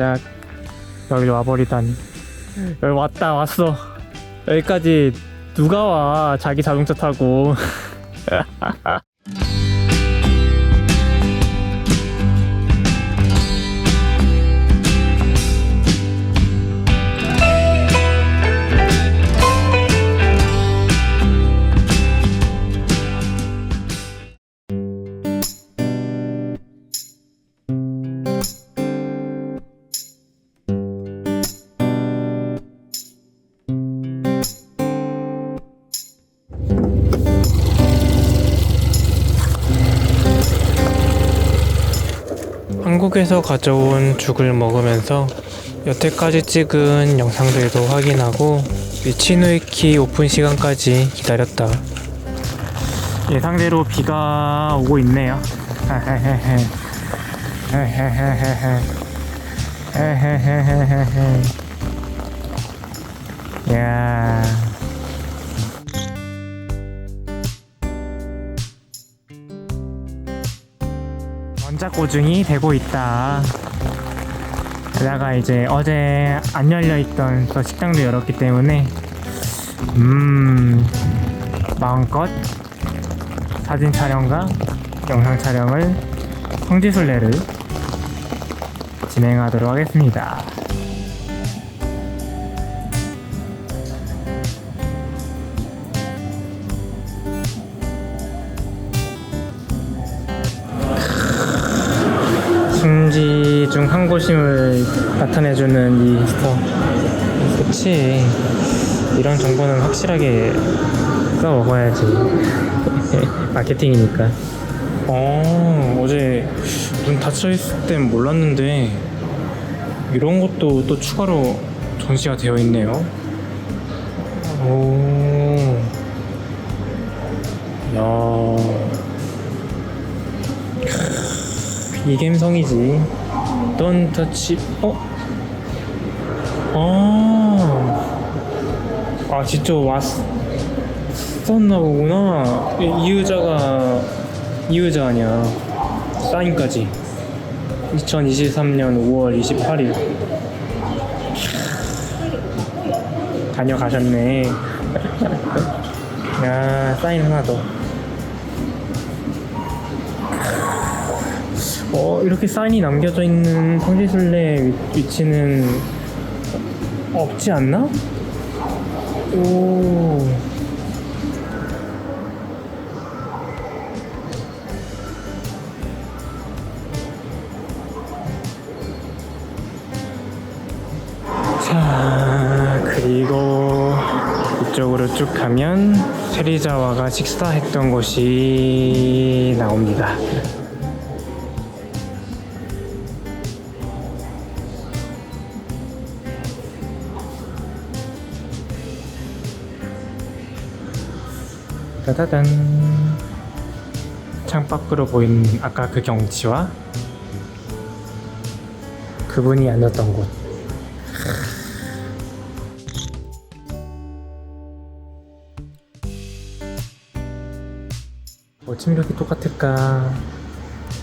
짝 여기 와버리다니. 여기 왔다 왔어. 여기까지 누가 와? 자기 자동차 타고 한국에서 가져온 죽을 먹으면서 여태까지 찍은 영상들도 확인하고 미치노이키 오픈 시간까지 기다렸다. 예상대로 비가 오고 있네요. 야. 고증이 되고 있다. 게다가 이제 어제 안 열려 있던 또 식당도 열었기 때문에 음 마음껏 사진 촬영과 영상 촬영을 성지순례를 진행하도록 하겠습니다. 중지 중한 곳임을 나타내주는 이 스터. 그치. 이런 정보는 확실하게 써 먹어야지. 마케팅이니까. 어, 어제 문 닫혀있을 땐 몰랐는데, 이런 것도 또 추가로 전시가 되어 있네요. 오. 야. 이 감성이지. Don't touch. 어? 아. 아, 진짜 왔었나 보구나. 이, 이 의자가 이 의자 아니야. 사인까지. 2023년 5월 28일. 다녀가셨네. 야, 사인 하나 더. 어, 이렇게 사인이 남겨져 있는 성지순례 위- 위치는 없지 않나? 오. 자, 그리고 이쪽으로 쭉 가면 세리자와가 식사했던 곳이 나옵니다. 따다단. 창밖으로 보이는 아까 그 경치와 그분이 앉았던 곳. 어쩜 이렇게 똑같을까?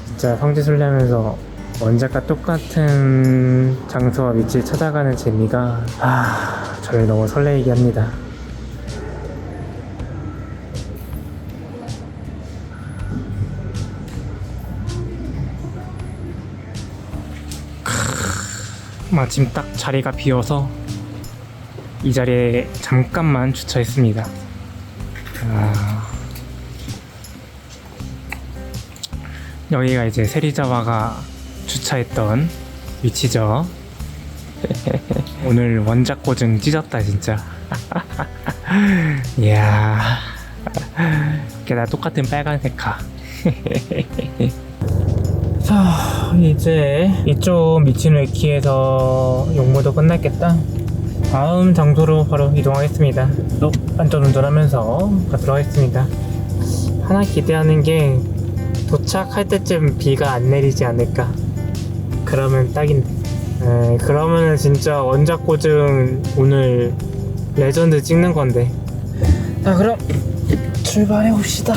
진짜 성지순례하면서 원작과 똑같은 장소와 위치를 찾아가는 재미가 아 저를 너무 설레이게 합니다 마침 딱 자리가 비어서 이 자리에 잠깐만 주차했습니다. 아, 여기가 이제 세리자와가 주차했던 위치죠. 오늘 원작 고증 찢었다 진짜. 이야, 게다 똑같은 빨간색 카. 자 이제 이쪽 미치노에키에서 용모도 끝났겠다. 다음 장소로 바로 이동하겠습니다. 또 안전운전하면서 가도록 하겠습니다. 하나 기대하는 게 도착할 때쯤 비가 안 내리지 않을까. 그러면 딱인데 에, 그러면은 진짜 원작 고증 오늘 레전드 찍는 건데. 자 그럼 출발해 봅시다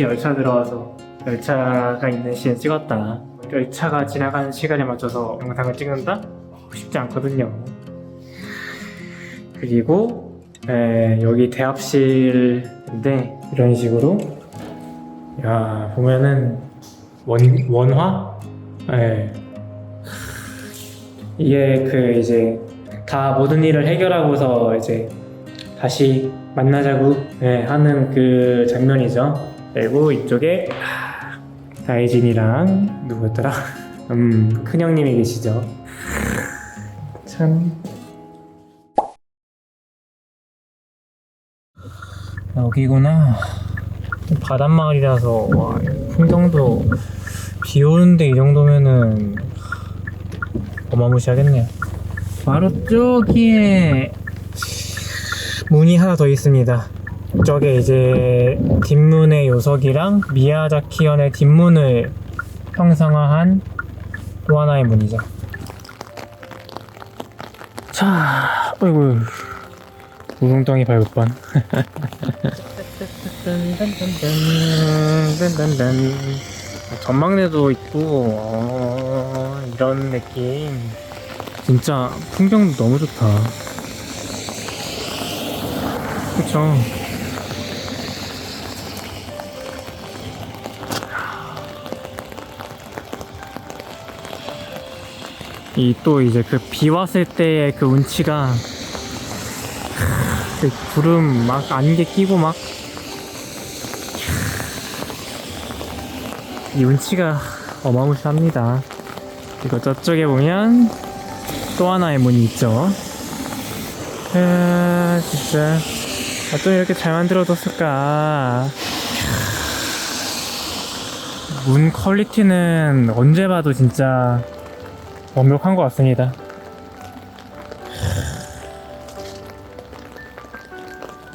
좋게 열차 들어와서 열차가 있는 시에 찍었다. 열차가 지나가는 시간에 맞춰서 영상을 찍는다? 쉽지 않거든요. 그리고 에, 여기 대합실인데 이런 식으로 야 보면은 원 원화? 예. 이게 그 이제 다 모든 일을 해결하고서 이제 다시 만나자고 예, 하는 그 장면이죠. 그리고 이쪽에 하, 다이진이랑 누구였더라? 음, 큰형님이 계시죠. 참 여기구나. 바닷마을이라서 와, 풍경도 비 오는데 이 정도면은 어마무시하겠네요. 바로 저기에 문이 하나 더 있습니다. 저게 이제 뒷문의 요석이랑 미야자키현의 뒷문을 형상화한 또 하나의 문이죠. 자, 어이구, 우동덩이 밟을 뻔. 전망대도 있고 어, 이런 느낌 진짜 풍경도 너무 좋다 그쵸 이 또 이제 그 비 왔을 때의 그 운치가 그 구름 막 안개 끼고 막 이 운치가 어마무시합니다. 그리고 저쪽에 보면 또 하나의 문이 있죠. 아, 진짜. 어쩜 이렇게 잘 만들어뒀을까. 문 퀄리티는 언제 봐도 진짜 완벽한 것 같습니다.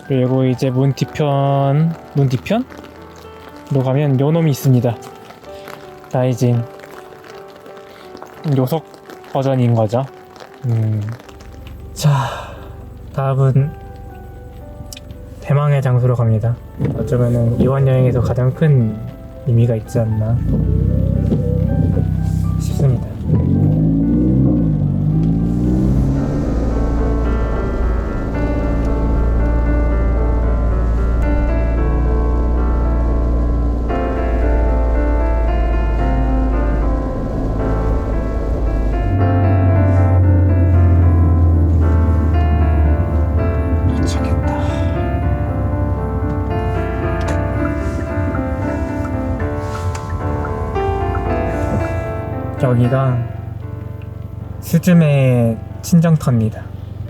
그리고 이제 문 뒤편, 문 뒤편? 로 가면 요놈이 있습니다. 다이진 요속 버전인 거죠. 음. 자, 다음은 대망의 장소로 갑니다. 어쩌면은 이번 여행에서 가장 큰 의미가 있지 않나 여기가 스즈메의 친정터입니다.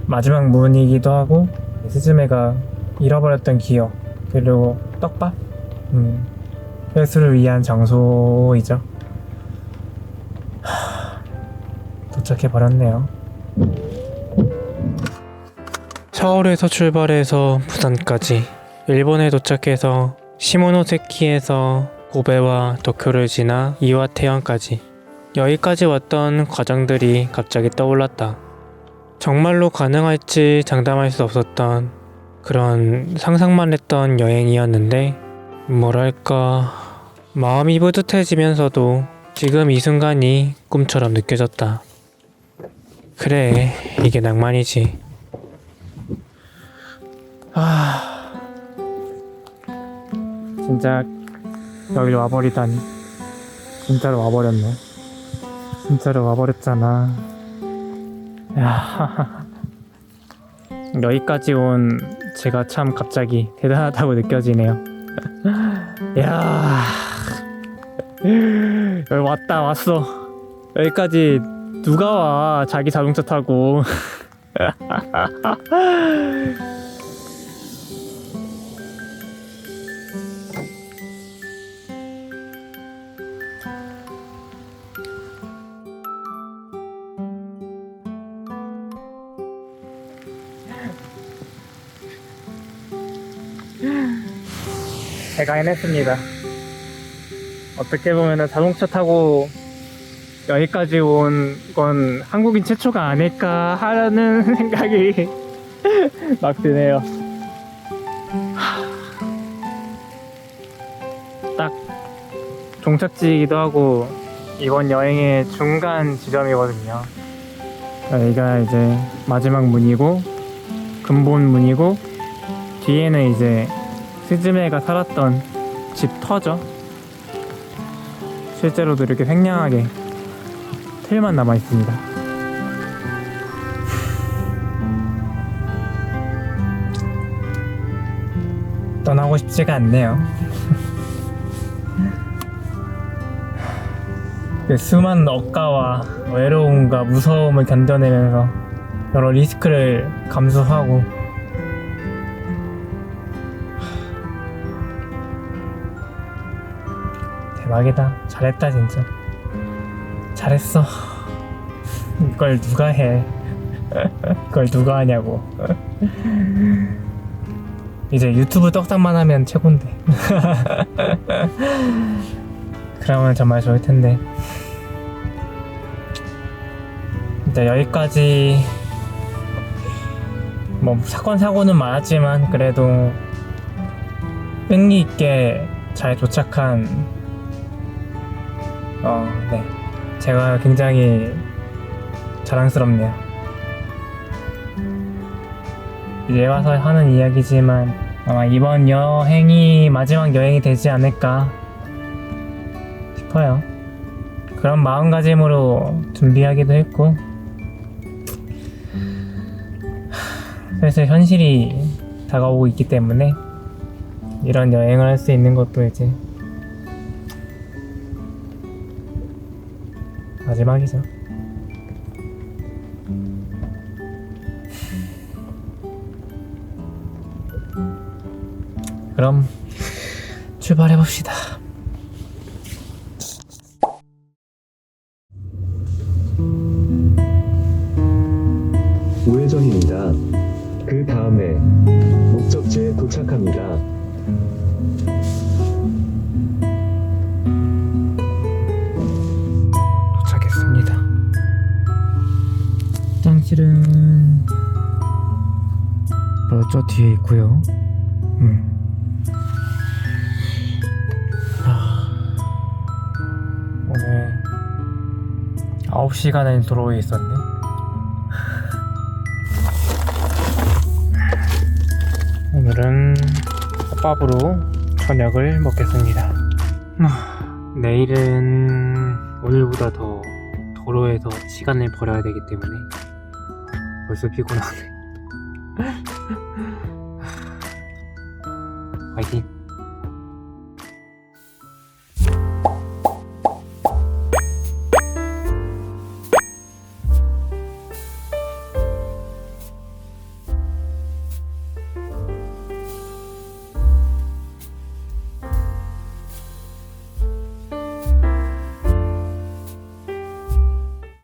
마지막 문이기도 하고 스즈메가 잃어버렸던 기억 그리고 떡밥 음, 회수를 위한 장소이죠. 하, 도착해 버렸네요. 서울에서 출발해서 부산까지 일본에 도착해서 시모노세키에서 고베와 도쿄를 지나 이와테현까지 여기까지 왔던 과정들이 갑자기 떠올랐다. 정말로 가능할지 장담할 수 없었던 그런 상상만 했던 여행이었는데 뭐랄까 마음이 뿌듯해지면서도 지금 이 순간이 꿈처럼 느껴졌다. 그래 이게 낭만이지. 아 진짜 여기로 와버리다니 진짜로 와버렸네 진짜로 와버렸잖아. 야. 여기까지 온 제가 참 갑자기 대단하다고 느껴지네요. 야. 여기 왔다 왔어. 여기까지 누가 와? 자기 자동차 타고 제가 해냈습니다. 어떻게 보면 자동차 타고 여기까지 온 건 한국인 최초가 아닐까 하는 생각이 막 드네요. 종착지이기도 하고 이번 여행의 중간 지점이거든요. 여기가 이제 마지막 문이고 근본 문이고 뒤에는 이제 스즈메가 살았던 집 터죠. 실제로도 이렇게 횡량하게 틀만 남아 있습니다. 떠나고 싶지가 않네요. 그 수많은 억가와 외로움과 무서움을 견뎌내면서 여러 리스크를 감수하고 대박이다. 잘했다 진짜. 잘했어. 이걸 누가 해? 이걸 누가 하냐고. 이제 유튜브 떡상만 하면 최곤데. 그러면 정말 좋을 텐데. 일단 여기까지 뭐 사건 사고는 많았지만 그래도 끈기 있게 잘 도착한 어, 네. 제가 굉장히 자랑스럽네요. 이제 와서 하는 이야기지만 아마 이번 여행이 마지막 여행이 되지 않을까 싶어요. 그런 마음가짐으로 준비하기도 했고 슬슬 현실이 다가오고 있기 때문에 이런 여행을 할 수 있는 것도 이제 마지막이죠. 그럼 출발해 봅시다. 우회전입니다. 그 다음에 목적지에 도착합니다. 저 뒤에 있고요. 음. 아, 오늘 9시간을 도로에 있었네. 오늘은 덮밥으로 저녁을 먹겠습니다. 아, 내일은 오늘보다 더 도로에서 시간을 벌어야 되기 때문에 벌써 피곤하네. 화이팅!